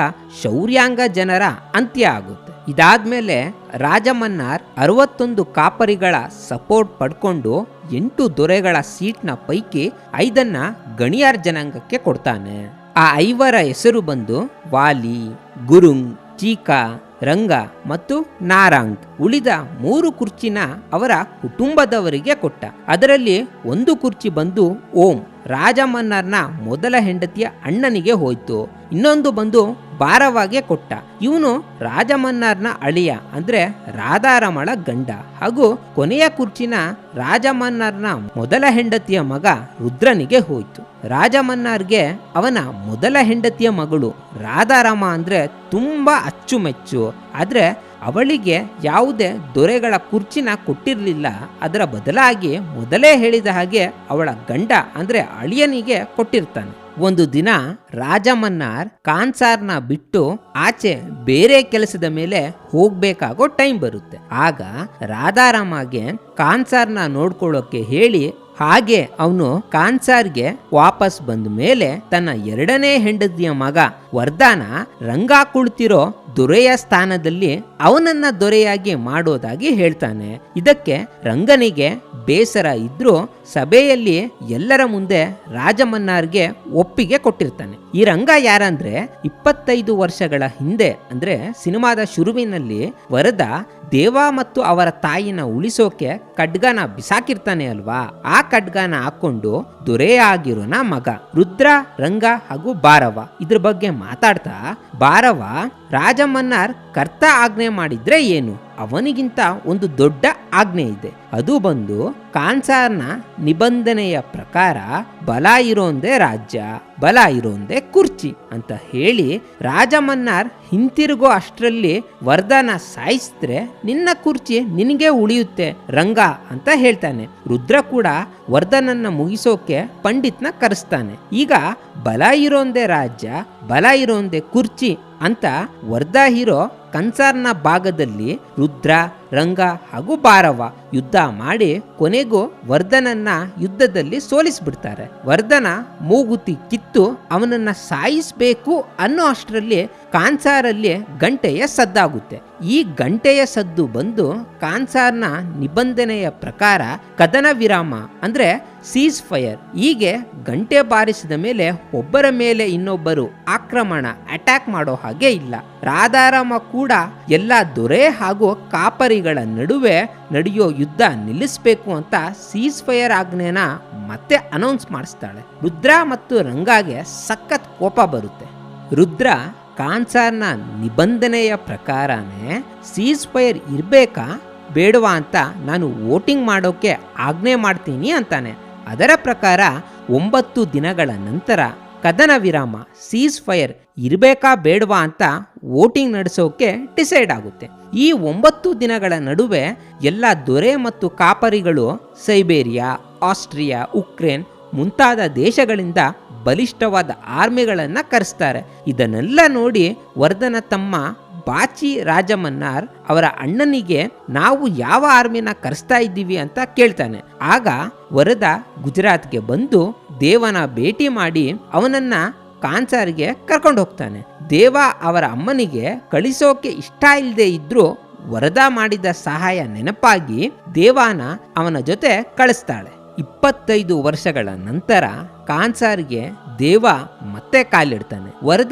ಶೌರ್ಯಾಂಗ ಜನರ ಅಂತ್ಯ ಆಗುತ್ತೆ. ಇದಾದ್ಮೇಲೆ ರಾಜಮನ್ನಾರ್ ಅರವತ್ತೊಂದು ಕಾಪರಿಗಳ ಸಪೋರ್ಟ್ ಪಡ್ಕೊಂಡು ಎಂಟು ದೊರೆಗಳ ಸೀಟ್ನ ಪೈಕಿ ಐದನ್ನ ಗಣಿಯಾರ್ ಜನಾಂಗಕ್ಕೆ ಕೊಡ್ತಾನೆ. ಆ ಐವರ ಹೆಸರು ಬಂದು ವಾಲಿ, ಗುರುಂಗ್, ಚೀಕಾ, ರಂಗ ಮತ್ತು ನಾರಾಂಗ್. ಉಳಿದ ಮೂರು ಕುರ್ಚಿನ ಅವರ ಕುಟುಂಬದವರಿಗೆ ಕೊಟ್ಟ. ಅದರಲ್ಲಿ ಒಂದು ಕುರ್ಚಿ ಬಂದು ಓಂ. ರಾಜಮನ್ನಾರ್ನ ಮೊದಲ ಹೆಂಡತಿಯ ಅಣ್ಣನಿಗೆ ಹೋಯ್ತು. ಇನ್ನೊಂದು ಬಂದು ಭಾರವಾಗೆ ಕೊಟ್ಟ. ಇವನು ರಾಜಮನ್ನಾರ್ನ ಅಳಿಯ, ಅಂದ್ರೆ ರಾಧಾರಮಳ ಗಂಡ. ಹಾಗೂ ಕೊನೆಯ ಕುರ್ಚಿನ ರಾಜಮನ್ನಾರ್ನ ಮೊದಲ ಹೆಂಡತಿಯ ಮಗ ರುದ್ರನಿಗೆ ಹೋಯ್ತು. ರಾಜಮನ್ನಾರ್ಗೆ ಅವನ ಮೊದಲ ಹೆಂಡತಿಯ ಮಗಳು ರಾಧಾರಾಮ ಅಂದ್ರೆ ತುಂಬಾ ಅಚ್ಚುಮೆಚ್ಚು. ಆದ್ರೆ ಅವಳಿಗೆ ಯಾವುದೇ ದೊರೆಗಳ ಕುರ್ಚಿನ ಕೊಟ್ಟಿರಲಿಲ್ಲ. ಅದರ ಬದಲಾಗಿ ಮೊದಲೇ ಹೇಳಿದ ಹಾಗೆ ಅವಳ ಗಂಡ ಅಂದ್ರೆ ಅಳಿಯನಿಗೆ ಕೊಟ್ಟಿರ್ತಾನೆ. ಒಂದು ದಿನ ರಾಜಮನ್ನಾರ್ ಕಾನ್ಸಾರ್ನ ಬಿಟ್ಟು ಆಚೆ ಬೇರೆ ಕೆಲಸದ ಮೇಲೆ ಹೋಗ್ಬೇಕಾಗೋ ಟೈಮ್ ಬರುತ್ತೆ. ಆಗ ರಾಧಾರಾಮಗೆ ಕಾನ್ಸಾರ್ನ ನೋಡ್ಕೊಳ್ಳೋಕೆ ಹೇಳಿ ಹಾಗೆ ಅವನು ಕಾನ್ಸಾರ್ಗೆ ವಾಪಸ್ ಬಂದ ಮೇಲೆ ತನ್ನ ಎರಡನೇ ಹೆಂಡತಿಯ ಮಗ ವರ್ಧಾನ ರಂಗ ಕುಳಿತಿರೋ ದೊರೆಯ ಸ್ಥಾನದಲ್ಲಿ ಅವನನ್ನ ದೊರೆಯಾಗಿ ಮಾಡೋದಾಗಿ ಹೇಳ್ತಾನೆ. ಇದಕ್ಕೆ ರಂಗನಿಗೆ ಬೇಸರ ಇದ್ರೂ ಸಭೆಯಲ್ಲಿ ಎಲ್ಲರ ಮುಂದೆ ರಾಜಮನ್ನಾರ್ಗೆ ಒಪ್ಪಿಗೆ ಕೊಟ್ಟಿರ್ತಾನೆ. ಈ ರಂಗ ಯಾರಂದ್ರೆ ಇಪ್ಪತ್ತೈದು ವರ್ಷಗಳ ಹಿಂದೆ ಅಂದ್ರೆ ಸಿನಿಮಾದ ಶುರುವಿನಲ್ಲಿ ವರದ ದೇವ ಮತ್ತು ಅವರ ತಾಯಿನ ಉಳಿಸೋಕೆ ಖಡ್ಗನ ಬಿಸಾಕಿರ್ತಾನೆ ಅಲ್ವಾ? ಆ ಖಡ್ಗನ ಹಾಕೊಂಡು ದೊರೆಯಾಗಿರೋನ ಮಗ. ರುದ್ರ, ರಂಗ ಹಾಗೂ ಬಾರವ ಇದ್ರ ಬಗ್ಗೆ ಮಾತಾಡ್ತಾ ಬಾರವ ರಾಜಮನ್ನಾರ್ ಕರ್ತ ಆಜ್ಞೆ ಮಾಡಿದ್ರೆ ಏನು? ಅವನಿಗಿಂತ ಒಂದು ದೊಡ್ಡ ಆಜ್ಞೆ ಇದೆ. ಅದು ಬಂದು ಕಾನ್ಸಾರ್ನ ನಿಬಂಧನೆಯ ಪ್ರಕಾರ ಬಲ ಇರೋಂದೇ ರಾಜ್ಯ, ಬಲ ಇರೋಂದೇ ಕುರ್ಚಿ ಅಂತ ಹೇಳಿ ರಾಜಮನ್ನಾರ್ ಹಿಂತಿರುಗೋ ಅಷ್ಟರಲ್ಲಿ ವರ್ಧನ ಸಾಯಿಸಿದ್ರೆ ನಿನ್ನ ಕುರ್ಚಿ ನಿನಗೆ ಉಳಿಯುತ್ತೆ, ರಂಗ ಅಂತ ಹೇಳ್ತಾನೆ. ರುದ್ರ ಕೂಡ ವರ್ಧನನ್ನ ಮುಗಿಸೋಕೆ ಪಂಡಿತ್ನ ಕರೆಸ್ತಾನೆ. ಈಗ ಬಲ ಇರೋಂದೇ ರಾಜ್ಯ, ಬಲ ಇರೋಂದೇ ಕುರ್ಚಿ ಅಂತ ವರ್ಧ ಹೀರೋ ಕನ್ಸಾರ್ನ ಭಾಗದಲ್ಲಿ ರುದ್ರ ರಂಗ ಹಾಗೂ ಬಾರವ ಯುದ್ಧ ಮಾಡಿ ಕೊನೆಗೂ ವರ್ಧನನ್ನ ಯುದ್ಧದಲ್ಲಿ ಸೋಲಿಸ್ಬಿಡ್ತಾರೆ. ವರ್ಧನ ಮೂಗುತಿ ಕಿತ್ತು ಅವನನ್ನ ಸಾಯಿಸಬೇಕು ಅನ್ನೋ ಅಷ್ಟರಲ್ಲಿ ಕಾನ್ಸಾರಲ್ಲಿ ಗಂಟೆಯ ಸದ್ದಾಗುತ್ತೆ. ಈ ಗಂಟೆಯ ಸದ್ದು ಬಂದು ಕಾನ್ಸಾರ್ನ ನಿಬಂಧನೆಯ ಪ್ರಕಾರ ಕದನ ವಿರಾಮ ಅಂದ್ರೆ ಸೀಸ್ ಫೈರ್. ಹೀಗೆ ಗಂಟೆ ಬಾರಿಸಿದ ಮೇಲೆ ಒಬ್ಬರ ಮೇಲೆ ಇನ್ನೊಬ್ಬರು ಆಕ್ರಮಣ, ಅಟ್ಯಾಕ್ ಮಾಡೋ ಹಾಗೆ ಇಲ್ಲ. ರಾಧಾರಾಮ ಕೂಡ ಎಲ್ಲ ದೊರೆ ಹಾಗೂ ಕಾಪರಿಗಳ ನಡುವೆ ನಡೆಯೋ ಯುದ್ಧ ನಿಲ್ಲಿಸಬೇಕು ಅಂತ ಸೀಸ್ ಫೈರ್ ಆಜ್ಞೆನ ಮತ್ತೆ ಅನೌನ್ಸ್ ಮಾಡಿಸ್ತಾಳೆ. ರುದ್ರ ಮತ್ತು ರಂಗಾಗೆ ಸಖತ್ ಕೋಪ ಬರುತ್ತೆ. ರುದ್ರ ಕಾನ್ಸಾರ್ನ ನಿಬಂಧನೆಯ ಪ್ರಕಾರನೇ ಸೀಸ್ ಫೈರ್ ಇರಬೇಕಾ ಬೇಡವಾ ಅಂತ ನಾನು ವೋಟಿಂಗ್ ಮಾಡೋಕೆ ಆಜ್ಞೆ ಮಾಡ್ತೀನಿ ಅಂತಾನೆ. ಅದರ ಪ್ರಕಾರ ಒಂಬತ್ತು ದಿನಗಳ ನಂತರ ಕದನ ವಿರಾಮ ಸೀಸ್ ಫೈರ್ ಇರಬೇಕಾ ಬೇಡವಾ ಅಂತ ವೋಟಿಂಗ್ ನಡೆಸೋಕೆ ಡಿಸೈಡ್ ಆಗುತ್ತೆ. ಈ ಒಂಬತ್ತು ದಿನಗಳ ನಡುವೆ ಎಲ್ಲ ದೊರೆ ಮತ್ತು ಕಾಪರಿಗಳು ಸೈಬೇರಿಯಾ, ಆಸ್ಟ್ರಿಯಾ, ಉಕ್ರೇನ್ ಮುಂತಾದ ದೇಶಗಳಿಂದ ಬಲಿಷ್ಠವಾದ ಆರ್ಮಿಗಳನ್ನು ಕರೆಸ್ತಾರೆ. ಇದನ್ನೆಲ್ಲ ನೋಡಿ ವರ್ಧನ ತಮ್ಮ ಬಾಚಿ ರಾಜಮನ್ನಾರ್ ಅವರ ಅಣ್ಣನಿಗೆ ನಾವು ಯಾವ ಆರ್ಮಿನ ಕರೆಸ್ತಾ ಇದ್ದೀವಿ ಅಂತ ಕೇಳ್ತಾನೆ. ಆಗ ವರದ ಗುಜರಾತ್ಗೆ ಬಂದು ದೇವನ ಭೇಟಿ ಮಾಡಿ ಅವನನ್ನ ಕಾನ್ಸಾರ್ಗೆ ಕರ್ಕೊಂಡು ಹೋಗ್ತಾನೆ. ದೇವ ಅವರ ಅಮ್ಮನಿಗೆ ಕಳಿಸೋಕೆ ಇಷ್ಟ ಇಲ್ಲದೆ ಇದ್ರೂ ವರದಾ ಮಾಡಿದ ಸಹಾಯ ನೆನಪಾಗಿ ದೇವಾನ ಅವನ ಜೊತೆ ಕಳಿಸ್ತಾಳೆ. ಇಪ್ಪತ್ತೈದು ವರ್ಷಗಳ ನಂತರ ಕಾನ್ಸಾರ್ಗೆ ದೇವ ಮತ್ತೆ ಕಾಲಿಡ್ತಾನೆ. ವರದ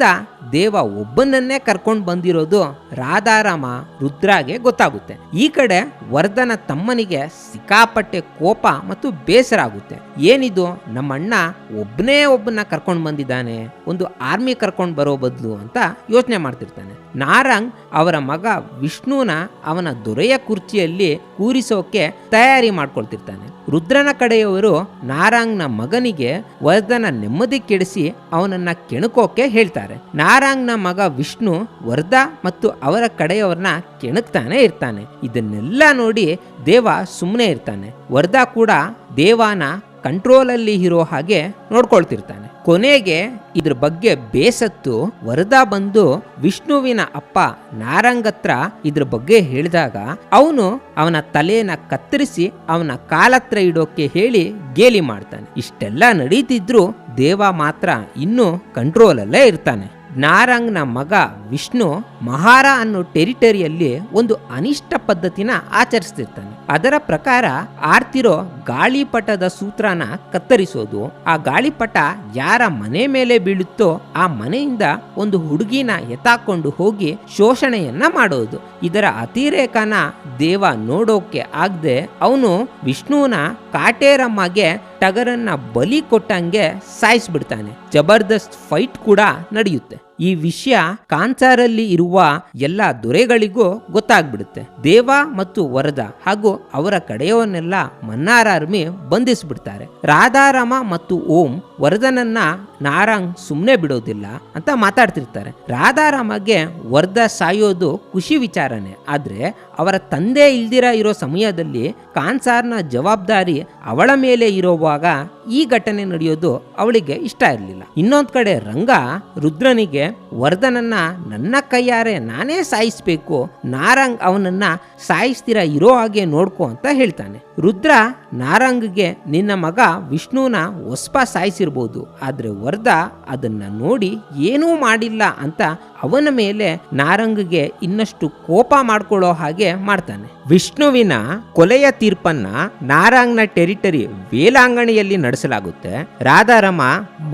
ದೇವ ಒಬ್ಬನನ್ನೇ ಕರ್ಕೊಂಡು ಬಂದಿರೋದು ರಾಧಾರಾಮ ರುದ್ರಾಗೆ ಗೊತ್ತಾಗುತ್ತೆ. ಈ ಕಡೆ ವರದನ ತಮ್ಮನಿಗೆ ಸಿಕ್ಕಾಪಟ್ಟೆ ಕೋಪ ಮತ್ತು ಬೇಸರ ಆಗುತ್ತೆ. ಏನಿದು? ನಮ್ಮಣ್ಣ ಒಬ್ಬನೇ ಒಬ್ಬನ ಕರ್ಕೊಂಡು ಬಂದಿದ್ದಾನೆ. ಒಂದು ಆರ್ಮಿ ಕರ್ಕೊಂಡು ಬರೋ ಬದಲು ಅಂತ ಯೋಚನೆ ಮಾಡ್ತಿರ್ತಾನೆ. ನಾರಂಗ್ ಅವರ ಮಗ ವಿಷ್ಣುನ ಅವನ ದೊರೆಯ ಕುರ್ಚಿಯಲ್ಲಿ ಕೂರಿಸೋಕೆ ತಯಾರಿ ಮಾಡ್ಕೊಳ್ತಿರ್ತಾನೆ. ರುದ್ರನ ಕಡೆಯವರು ನಾರಾಂಗ್ನ ಮಗನಿಗೆ ವರ್ಧನ ನೆಮ್ಮದಿ ಕೆಡಿಸಿ ಅವನನ್ನ ಕೆಣಕೋಕೆ ಹೇಳ್ತಾರೆ. ನಾರಾಂಗ್ನ ಮಗ ವಿಷ್ಣು ವರ್ಧ ಮತ್ತು ಅವರ ಕಡೆಯವರನ್ನ ಕೆಣಕ್ತಾನೆ ಇರ್ತಾನೆ. ಇದನ್ನೆಲ್ಲ ನೋಡಿ ದೇವ ಸುಮ್ಮನೆ ಇರ್ತಾನೆ. ವರ್ಧ ಕೂಡ ದೇವಾನ ಕಂಟ್ರೋಲಲ್ಲಿ ಇರೋ ಹಾಗೆ ನೋಡ್ಕೊಳ್ತಿರ್ತಾನೆ. ಕೊನೆಗೆ ಇದ್ರ ಬಗ್ಗೆ ಬೇಸತ್ತು ವರದಾ ಬಂದು ವಿಷ್ಣುವಿನ ಅಪ್ಪ ನಾರಂಗತ್ರ ಇದ್ರ ಬಗ್ಗೆ ಹೇಳಿದಾಗ ಅವನು ಅವನ ತಲೆಯನ್ನ ಕತ್ತರಿಸಿ ಅವನ ಕಾಲತ್ರ ಇಡೋಕೆ ಹೇಳಿ ಗೇಲಿ ಮಾಡ್ತಾನೆ. ಇಷ್ಟೆಲ್ಲ ನಡೀತಿದ್ರು ದೇವ ಮಾತ್ರ ಇನ್ನೂ ಕಂಟ್ರೋಲಲ್ಲೇ ಇರ್ತಾನೆ. ನಾರಂಗ್ನ ಮಗ ವಿಷ್ಣು ಮಹಾರ ಅನ್ನೋ ಟೆರಿಟರಿಯಲ್ಲಿ ಒಂದು ಅನಿಷ್ಟ ಪದ್ಧತಿನ ಆಚರಿಸ್ತಿರ್ತಾನೆ. ಅದರ ಪ್ರಕಾರ ಆರ್ತಿರೋ ಗಾಳಿಪಟದ ಸೂತ್ರನ ಕತ್ತರಿಸೋದು. ಆ ಗಾಳಿಪಟ ಯಾರ ಮನೆ ಮೇಲೆ ಬೀಳುತ್ತೋ ಆ ಮನೆಯಿಂದ ಒಂದು ಹುಡುಗಿನ ಎತ್ತಾಕೊಂಡು ಹೋಗಿ ಶೋಷಣೆಯನ್ನ ಮಾಡೋದು. ಇದರ ಅತಿರೇಕನ ದೇವ ನೋಡೋಕೆ ಆಗದೆ ಅವನು ವಿಷ್ಣುವಿನ ಕಾಟೇರಮ್ಮಗೆ ಟಗರನ್ನ ಬಲಿ ಕೊಟ್ಟಂಗೆ ಸಾಯಿಸ್ಬಿಡ್ತಾನೆ. ಜಬರ್ದಸ್ತ್ ಫೈಟ್ ಕೂಡ ನಡೆಯುತ್ತೆ. ಈ ವಿಷಯ ಕಾಂಚಾರಲ್ಲಿ ಇರುವ ಎಲ್ಲ ದೊರೆಗಳಿಗೂ ಗೊತ್ತಾಗ್ಬಿಡುತ್ತೆ. ದೇವ ಮತ್ತು ವರದ ಹಾಗೂ ಅವರ ಕಡೆಯವನ್ನೆಲ್ಲ ಮನ್ನಾರಾರ್ಮಿ ಬಂಧಿಸಿಬಿಡ್ತಾರೆ ಬಂಧಿಸ್ಬಿಡ್ತಾರೆ. ರಾಧಾರಾಮ ಮತ್ತು ಓಂ ವರದನನ್ನ ನಾರಾಂಗ್ ಸುಮ್ಮನೆ ಬಿಡೋದಿಲ್ಲ ಅಂತ ಮಾತಾಡ್ತಿರ್ತಾರೆ. ರಾಧಾರಾಮಗೆ ವರ್ಧ ಸಾಯೋದು ಖುಷಿ ವಿಚಾರನೆ. ಆದ್ರೆ ಅವರ ತಂದೆ ಇಲ್ದಿರ ಇರೋ ಸಮಯದಲ್ಲಿ ಕಾನ್ಸಾರ್ನ ಜವಾಬ್ದಾರಿ ಅವಳ ಮೇಲೆ ಇರೋವಾಗ ಈ ಘಟನೆ ನಡೆಯೋದು ಅವಳಿಗೆ ಇಷ್ಟ ಇರಲಿಲ್ಲ. ಇನ್ನೊಂದು ಕಡೆ ರಂಗ ರುದ್ರನಿಗೆ ವರ್ಧನನ್ನ ನನ್ನ ಕೈಯಾರೆ ನಾನೇ ಸಾಯಿಸ್ಬೇಕು. ನಾರಂಗ್ ಅವನನ್ನ ಸಾಯಿಸ್ತೀರ, ಇರೋ ಹಾಗೆ ನೋಡ್ಕೊ ಅಂತ ಹೇಳ್ತಾನೆ. ರುದ್ರ ನಾರಂಗ್ಗೆ ನಿನ್ನ ಮಗ ವಿಷ್ಣುನ ಒಸ್ಪ ಸಾಯಿಸಿರ್ಬೋದು, ಆದರೆ ವರ್ಧ ಅದನ್ನ ನೋಡಿ ಏನೂ ಮಾಡಿಲ್ಲ ಅಂತ ಅವನ ಮೇಲೆ ನಾರಂಗ್ಗೆ ಇನ್ನಷ್ಟು ಕೋಪ ಮಾಡ್ಕೊಳ್ಳೋ ಹಾಗೆ ಮಾಡ್ತಾನೆ. ವಿಷ್ಣುವಿನ ಕೊಲೆಯ ತೀರ್ಪನ್ನ ನಾರಾಂಗ್ನ ಟೆರಿಟರಿ ವೇಲಾಂಗಣಿಯಲ್ಲಿ ನಡೆಸಲಾಗುತ್ತೆ. ರಾಧಾರಮ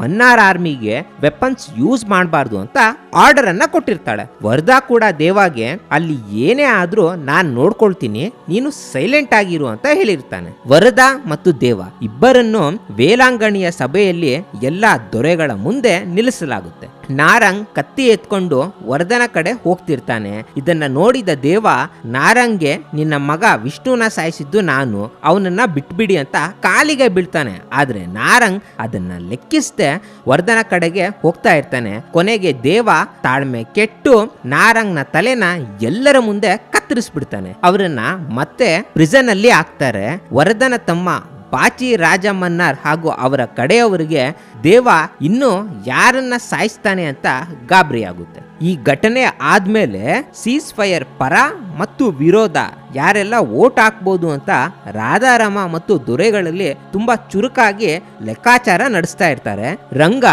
ಮನ್ನಾರ್ ಆರ್ಮಿಗೆ ವೆಪನ್ಸ್ ಯೂಸ್ ಮಾಡಬಾರ್ದು ಅಂತ ಆರ್ಡರ್ ಅನ್ನ ಕೊಟ್ಟಿರ್ತಾಳೆ. ವರ್ಧಾ ಕೂಡ ದೇವಾಗೆ, ಅಲ್ಲಿ ಏನೇ ಆದ್ರೂ ನಾನು ನೋಡ್ಕೊಳ್ತೀನಿ, ನೀನು ಸೈಲೆಂಟ್ ಆಗಿರು ಅಂತ ಹೇಳಿರ್ತಾನೆ. ವರದಾ ಮತ್ತು ದೇವ? ಇಬ್ಬರನ್ನು ವೇಲಾಂಗಣಿಯ ಸಭೆಯಲ್ಲಿ ಎಲ್ಲ ದೊರೆಗಳ ಮುಂದೆ ನಿಲ್ಲಿಸಲಾಗುತ್ತೆ. ನಾರಂಗ್ ಕತ್ತಿ ಎತ್ಕೊಂಡು ವರದನ ಕಡೆ ಹೋಗ್ತಿರ್ತಾನೆ. ಇದನ್ನ ನೋಡಿದ ದೇವ ನಾರಂಗ್ಗೆ ನಿನ್ನ ಮಗ ವಿಷ್ಣುನ ಸಾಯಿಸಿದ್ದು ನಾನು, ಅವನನ್ನ ಬಿಟ್ಬಿಡಿ ಅಂತ ಕಾಲಿಗೆ ಬೀಳ್ತಾನೆ. ಆದ್ರೆ ನಾರಂಗ್ ಅದನ್ನ ಲೆಕ್ಕಿಸದೆ ವರ್ಧನ ಕಡೆಗೆ ಹೋಗ್ತಾ ಇರ್ತಾನೆ. ಕೊನೆಗೆ ದೇವ ತಾಳ್ಮೆ ಕೆಟ್ಟು ನಾರಂಗ್ನ ತಲೆನ ಎಲ್ಲರ ಮುಂದೆ ಕತ್ತರಿಸ್ಬಿಡ್ತಾನೆ. ಅವರನ್ನ ಮತ್ತೆ ಪ್ರಿಸನ್ ಅಲ್ಲಿ ಹಾಕ್ತಾರೆ. ವರದನ ತಮ್ಮ ಬಾಚಿ ರಾಜಮನ್ನಾರ್ ಹಾಗೂ ಅವರ ಕಡೆಯವರಿಗೆ ದೇವ ಇನ್ನೂ ಯಾರನ್ನ ಸಾಯಿಸ್ತಾನೆ ಅಂತ ಗಾಬರಿ ಆಗುತ್ತೆ ಈ ಘಟನೆ ಆದ್ಮೇಲೆ ಸೀಸ್ ಫೈರ್ ಪರ ಮತ್ತು ವಿರೋಧ ಯಾರೆಲ್ಲ ಓಟ್ ಹಾಕ್ಬೋದು ಅಂತ ರಾಧಾರಾಮ ಮತ್ತು ದೊರೆಗಳಲ್ಲಿ ತುಂಬಾ ಚುರುಕಾಗಿ ಲೆಕ್ಕಾಚಾರ ನಡೆಸ್ತಾ ಇರ್ತಾರೆ. ರಂಗ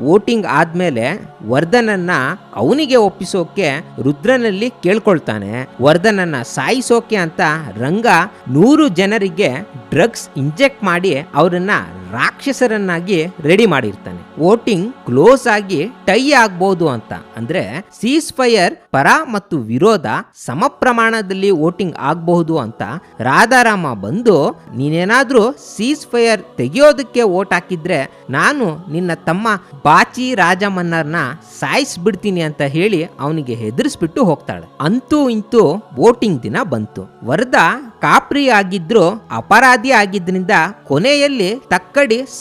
ವೋಟಿಂಗ್ ಆದ್ಮೇಲೆ ವರ್ಧನನ್ನ ಅವನಿಗೆ ಒಪ್ಪಿಸೋಕೆ ರುದ್ರನಲ್ಲಿ ಕೇಳ್ಕೊಳ್ತಾನೆ. ವರ್ಧನನ್ನ ಸಾಯಿಸೋಕೆ ಅಂತ ರಂಗ ನೂರು ಜನರಿಗೆ ಡ್ರಗ್ಸ್ ಇಂಜೆಕ್ಟ್ ಮಾಡಿ ಅವರನ್ನ ರಾಕ್ಷಸರನ್ನಾಗಿ ರೆಡಿ ಮಾಡಿರ್ತಾನೆ. ವೋಟಿಂಗ್ ಕ್ಲೋಸ್ ಆಗಿ ಟೈ ಆಗ್ಬೋದು ಅಂತ. ಅಂದ್ರೆ ಸೀಸ್ ಫೈರ್ ಪರ ಮತ್ತು ವಿರೋಧ ಸಮ ಪ್ರಮಾಣದಲ್ಲಿ ವೋಟಿಂಗ್ ಆಗಬಹುದು ಅಂತ ರಾಧಾರಾಮ ಬಂದು, ನೀನೇನಾದ್ರೂ ಸೀಸ್ ಫೈರ್ ತೆಗೆಯೋದಕ್ಕೆ ವೋಟ್ ಹಾಕಿದ್ರೆ ನಾನು ನಿನ್ನ ತಮ್ಮ ಬಾಚಿ ರಾಜಮನ್ನರ್ನ ಸಾಯಿಸ್ಬಿಡ್ತೀನಿ ಅಂತ ಹೇಳಿ ಅವನಿಗೆ ಹೆದರ್ಸ್ಬಿಟ್ಟು ಹೋಗ್ತಾಳೆ. ಅಂತೂ ಇಂತೂ ವೋಟಿಂಗ್ ದಿನ ಬಂತು. ವರದಾ ಕಾಪ್ರಿ ಆಗಿದ್ರು ಅಪರಾಧಿ ಆಗಿದ್ರಿಂದ ಕೊನೆಯಲ್ಲಿ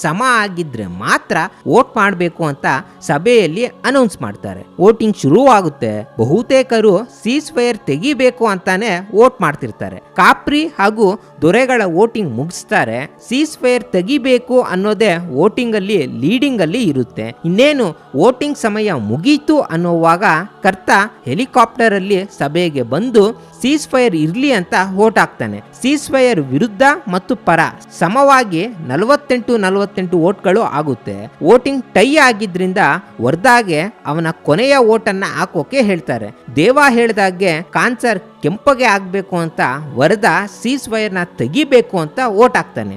ಸಮ ಆಗಿದ್ರೆ ಮಾತ್ರ ವೋಟ್ ಮಾಡಬೇಕು ಅಂತ ಸಭೆಯಲ್ಲಿ ಅನೌನ್ಸ್ ಮಾಡ್ತಾರೆ. ವೋಟಿಂಗ್ ಶುರುವಾಗುತ್ತೆ, ಬಹುತೇಕರು ಸೀಸ್ ಫೈರ್ ತೆಗಿಬೇಕು ಅಂತಾನೆ ವೋಟ್ ಮಾಡ್ತಿರ್ತಾರೆ. ಕಾಪ್ರಿ ಹಾಗೂ ದೊರೆಗಳ ವೋಟಿಂಗ್ ಮುಗಿಸ್ತಾರೆ ಸೀಸ್ ಫೈರ್ ತೆಗಿಬೇಕು ಅನ್ನೋದೇ ವೋಟಿಂಗ್ ಅಲ್ಲಿ ಲೀಡಿಂಗ್ ಅಲ್ಲಿ ಇರುತ್ತೆ. ಇನ್ನೇನು ವೋಟಿಂಗ್ ಸಮಯ ಮುಗೀತು ಅನ್ನೋವಾಗ ಕರ್ತ ಹೆಲಿಕಾಪ್ಟರ್ ಅಲ್ಲಿ ಸಭೆಗೆ ಬಂದು ಸೀಸ್ ಫೈರ್ ಇರ್ಲಿ ಅಂತ ವೋಟ್ ಹಾಕ್ತಾನೆ. ಸೀಸ್ ಫೈರ್ ವಿರುದ್ಧ ಮತ್ತು ಪರ, ಸಮವಾಗಿ ನಲವತ್ತೆಂಟು ನಲವತ್ತೆಂಟು ಓಟ್ಗಳು ಆಗುತ್ತೆ. ವೋಟಿಂಗ್ ಟೈ ಆಗಿದ್ರಿಂದ ವರ್ದಾಗೆ ಅವನ ಕೊನೆಯ ವೋಟನ್ನ ಹಾಕೋಕೆ ಹೇಳ್ತಾರೆ. ದೇವ ಹೇಳ್ದಾಗೆ ಕಾನ್ಸರ್ ಕೆಂಪಗೆ ಆಗ್ಬೇಕು ಅಂತ ವರದ ಸೀಸ್ ಫೈರ್ನ ತೆಗಿಬೇಕು ಅಂತ ವೋಟ್ ಹಾಕ್ತಾನೆ.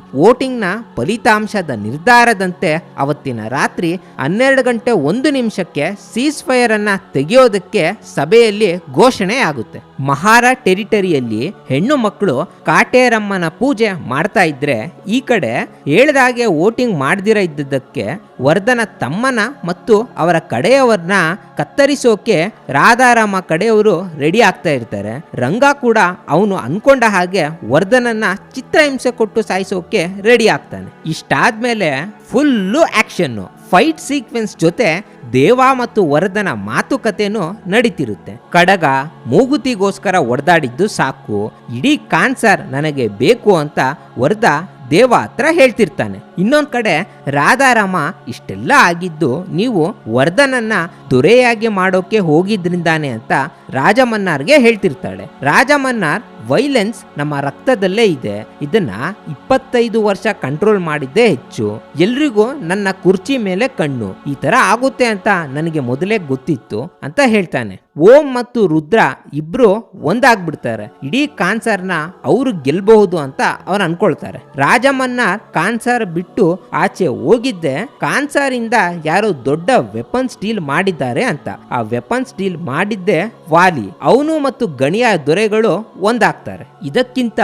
ನ ಫಲಿತಾಂಶದ ನಿರ್ಧಾರದಂತೆ ಅವತ್ತಿನ ರಾತ್ರಿ ಹನ್ನೆರಡು ಗಂಟೆ ಒಂದು ನಿಮಿಷಕ್ಕೆ ಸೀಸ್ ಫೈರ್ ಅನ್ನ ತೆಗೆಯೋದಕ್ಕೆ ಸಭೆಯಲ್ಲಿ ಘೋಷಣೆ ಆಗುತ್ತೆ. ಮಹಾರ ಟೆರಿಟರಿಯಲ್ಲಿ ಹೆಣ್ಣು ಮಕ್ಕಳು ಕಾಟೇರಮ್ಮನ ಪೂಜೆ ಮಾಡ್ತಾ ಇದ್ರೆ ಈ ಕಡೆ ಹೇಳ್ದಾಗೆ ವೋಟಿಂಗ್ ಮಾಡ್ದಿರ ಇದ್ದದ್ದಕ್ಕೆ ವರ್ಧನ ತಮ್ಮನ ಮತ್ತು ಅವರ ಕಡೆಯವರನ್ನ ಕತ್ತರಿಸೋಕೆ ರಾಧಾರಾಮ ಕಡೆಯವರು ರೆಡಿ ಆಗ್ತಾ ಇರ್ತಾರೆ. ರಂಗ ಕೂಡ ಅವನು ಅನ್ಕೊಂಡ ಹಾಗೆ ವರ್ಧನನ್ನ ಚಿತ್ರಹಿಂಸೆ ಕೊಟ್ಟು ಸಾಯಿಸೋಕೆ ರೆಡಿ ಆಗ್ತಾನೆ. ಇಷ್ಟಾದ್ಮೇಲೆ ಫುಲ್ಲು ಆಕ್ಷನ್ನು ಫೈಟ್ ಸೀಕ್ವೆನ್ಸ್ ಜೊತೆ ದೇವ ಮತ್ತು ವರದನ ಮಾತುಕತೆನೂ ನಡೀತಿರುತ್ತೆ. ಕಡಗ ಮೂಗುತಿಗೋಸ್ಕರ ಒಡೆದಾಡಿದ್ದು ಸಾಕು, ಇಡೀ ಕಾನ್ಸರ್ ನನಗೆ ಬೇಕು ಅಂತ ವರದ ದೇವ ಹತ್ರ ಹೇಳ್ತಿರ್ತಾನೆ. ಇನ್ನೊಂದ್ ಕಡೆ ರಾಧಾರಾಮ ಇಷ್ಟೆಲ್ಲ ಆಗಿದ್ದು ನೀವು ವರ್ಧನನ್ನ ದೊರೆಯಾಗಿ ಮಾಡೋಕೆ ಹೋಗಿದ್ರಿಂದಾನೆ ಅಂತ ರಾಜಮನ್ನಾರ್ಗೆ ಹೇಳ್ತಿರ್ತಾಳೆ. ರಾಜಮನ್ನಾರ್ ವೈಲೆನ್ಸ್ ನಮ್ಮ ರಕ್ತದಲ್ಲೇ ಇದೆ. ಇದನ್ನ ಇಪ್ಪತ್ತೈದು ವರ್ಷ ಕಂಟ್ರೋಲ್ ಮಾಡಿದ್ದೇ ಹೆಚ್ಚು. ಎಲ್ರಿಗೂ ನನ್ನ ಕುರ್ಚಿ ಮೇಲೆ ಕಣ್ಣು. ಈ ತರ ಆಗುತ್ತೆ ಅಂತ ನನಗೆ ಮೊದಲೇ ಗೊತ್ತಿತ್ತು ಅಂತ ಹೇಳ್ತಾನೆ. ಓಂ ಮತ್ತು ರುದ್ರ ಇಬ್ರು ಒಂದಾಗ್ಬಿಡ್ತಾರೆ. ಇಡೀ ಕಾನ್ಸರ್ನ ಅವರು ಗೆಲ್ಬಹುದು ಅಂತ ಅವ್ರು ಅನ್ಕೊಳ್ತಾರೆ. ರಾಜಮನ್ನಾರ್ ಕಾನ್ಸರ್ ಬಿಟ್ಟು ಆಚೆ ಹೋಗಿದ್ದೆ. ಕಾನ್ಸರ್ ಇಂದ ಯಾರೋ ದೊಡ್ಡ ವೆಪನ್ ಸ್ಟೀಲ್ ಮಾಡಿದ್ದಾರೆ ಅಂತ. ಆ ವೆಪನ್ ಸ್ಟೀಲ್ ಮಾಡಿದ್ದೆ ವಾಲಿ ಅವನು ಮತ್ತು ಗಣಿಯ ದೊರೆಗಳು ಒಂದಾಗ್ತಾರೆ. ಇದಕ್ಕಿಂತ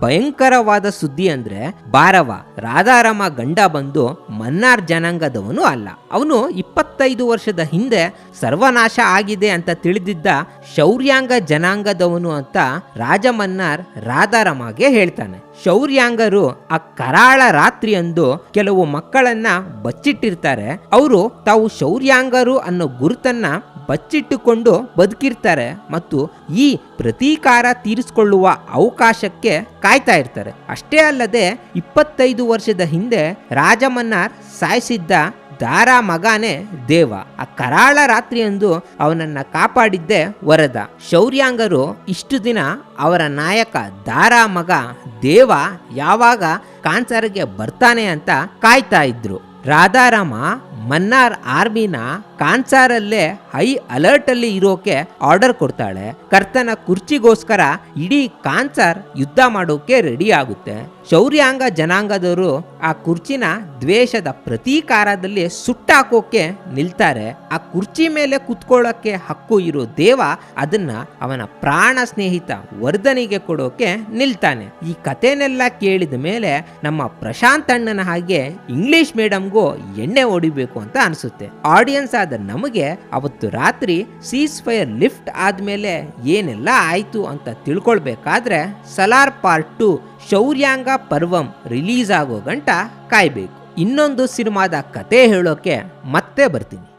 ಭಯಂಕರವಾದ ಸುದ್ದಿ ಅಂದ್ರೆ ಬಾರವ ರಾಧಾರಾಮ ಗಂಡ ಬಂದು ಮನ್ನಾರ್ ಜನಾಂಗದವನು ಅಲ್ಲ. ಅವನು ಇಪ್ಪತ್ತೈದು ವರ್ಷದ ಹಿಂದೆ ಸರ್ವನಾಶ ಆಗಿದೆ ಅಂತ ತಿಳಿದಿದ್ದ ಶೌರ್ಯಾಂಗ ಜನಾಂಗದವನು ಅಂತ ರಾಜ ಮನ್ನಾರ್ ರಾಧಾರಾಮಗೆ ಹೇಳ್ತಾನೆ. ಶೌರ್ಯಾಂಗರು ಆ ಕರಾಳ ರಾತ್ರಿಯಂದು ಕೆಲವು ಮಕ್ಕಳನ್ನ ಬಚ್ಚಿಟ್ಟಿರ್ತಾರೆ. ಅವರು ತಾವು ಶೌರ್ಯಾಂಗರು ಅನ್ನೋ ಗುರುತನ್ನ ಬಚ್ಚಿಟ್ಟುಕೊಂಡು ಬದುಕಿರ್ತಾರೆ ಮತ್ತು ಈ ಪ್ರತೀಕಾರ ತೀರಿಸಿಕೊಳ್ಳುವ ಅವಕಾಶಕ್ಕೆ ಕಾಯ್ತಾ ಇರ್ತಾರೆ. ಅಷ್ಟೇ ಅಲ್ಲದೆ ಇಪ್ಪತ್ತೈದು ವರ್ಷದ ಹಿಂದೆ ರಾಜಮನ್ನಾರ್ ಸಾಯಿಸಿದ್ದ ದಾರ ಮಗಾನೇ ದೇವ. ಆ ಕರಾಳ ರಾತ್ರಿಯಂದು ಅವನನ್ನ ಕಾಪಾಡಿದ್ದೆ ವರದ. ಶೌರ್ಯಾಂಗರು ಇಷ್ಟು ದಿನ ಅವರ ನಾಯಕ ದಾರ ಮಗ ದೇವ ಯಾವಾಗ ಕಾನ್ಸರ್ಗೆ ಬರ್ತಾನೆ ಅಂತ ಕಾಯ್ತಾ ಇದ್ರು. ರಾಧಾರಾಮ ಮನ್ನಾರ್ ಆರ್ಮಿನ ಕಾನ್ಸಾರಲ್ಲೇ ಹೈ ಅಲರ್ಟ್ ಅಲ್ಲಿ ಇರೋಕೆ ಆರ್ಡರ್ ಕೊಡ್ತಾಳೆ. ಕರ್ತನ ಕುರ್ಚಿಗೋಸ್ಕರ ಇಡೀ ಕಾನ್ಸಾರ್ ಯುದ್ಧ ಮಾಡೋಕೆ ರೆಡಿ ಆಗುತ್ತೆ. ಶೌರ್ಯಾಂಗ ಜನಾಂಗದವರು ಆ ಕುರ್ಚಿನ ದ್ವೇಷದ ಪ್ರತೀಕಾರದಲ್ಲಿ ಸುಟ್ಟಾಕೋಕೆ ನಿಲ್ತಾರೆ. ಆ ಕುರ್ಚಿ ಮೇಲೆ ಕುತ್ಕೊಳ್ಳೋಕೆ ಹಕ್ಕು ಇರೋ ದೇವ ಅದನ್ನ ಅವನ ಪ್ರಾಣ ಸ್ನೇಹಿತ ವರ್ಧನಿಗೆ ಕೊಡೋಕೆ ನಿಲ್ತಾನೆ. ಈ ಕಥೆನೆಲ್ಲ ಕೇಳಿದ ಮೇಲೆ ನಮ್ಮ ಪ್ರಶಾಂತ್ ಅಣ್ಣನ ಹಾಗೆ ಇಂಗ್ಲಿಷ್ ಮೀಡಿಯಂಗೂ ಎಣ್ಣೆ ಹೊಡಿಬೇಕು ಅಂತ ಅನಿಸುತ್ತೆ. ಆಡಿಯನ್ಸ್ ಆದ ನಮಗೆ ಅವತ್ತು ರಾತ್ರಿ ಸೀಸ್ ಫೈರ್ ಲಿಫ್ಟ್ ಆದ್ಮೇಲೆ ಏನೆಲ್ಲ ಆಯ್ತು ಅಂತ ತಿಳ್ಕೊಳ್ಬೇಕಾದ್ರೆ Salaar part two Shouryanga Parvam release ಆಗೋ ಗಂಟ ಕಾಯ್ಬೇಕು. ಇನ್ನೊಂದು ಸಿನಿಮಾದ ಕತೆ ಹೇಳೋಕೆ ಮತ್ತೆ ಬರ್ತೀನಿ.